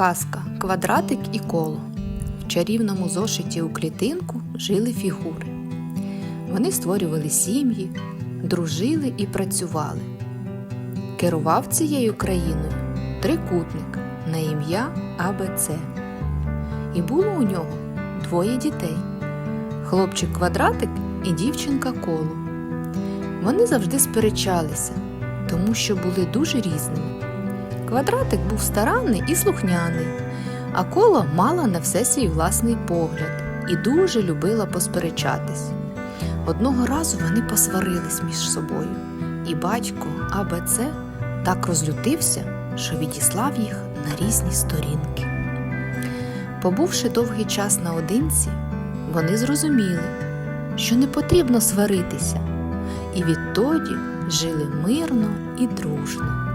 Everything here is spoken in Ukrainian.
Казка Квадратик і коло. В чарівному зошиті у клітинку жили фігури. Вони створювали сім'ї, дружили і працювали. Керував цією країною трикутник на ім'я АБЦ. І було у нього двоє дітей хлопчик квадратик і дівчинка коло. Вони завжди сперечалися, тому що були дуже різними. Квадратик був старанний і слухняний, а коло мала на все свій власний погляд і дуже любила посперечатись. Одного разу вони посварились між собою, і батько АБЦ так розлютився, що відіслав їх на різні сторінки. Побувши довгий час наодинці, вони зрозуміли, що не потрібно сваритися, і відтоді жили мирно і дружно.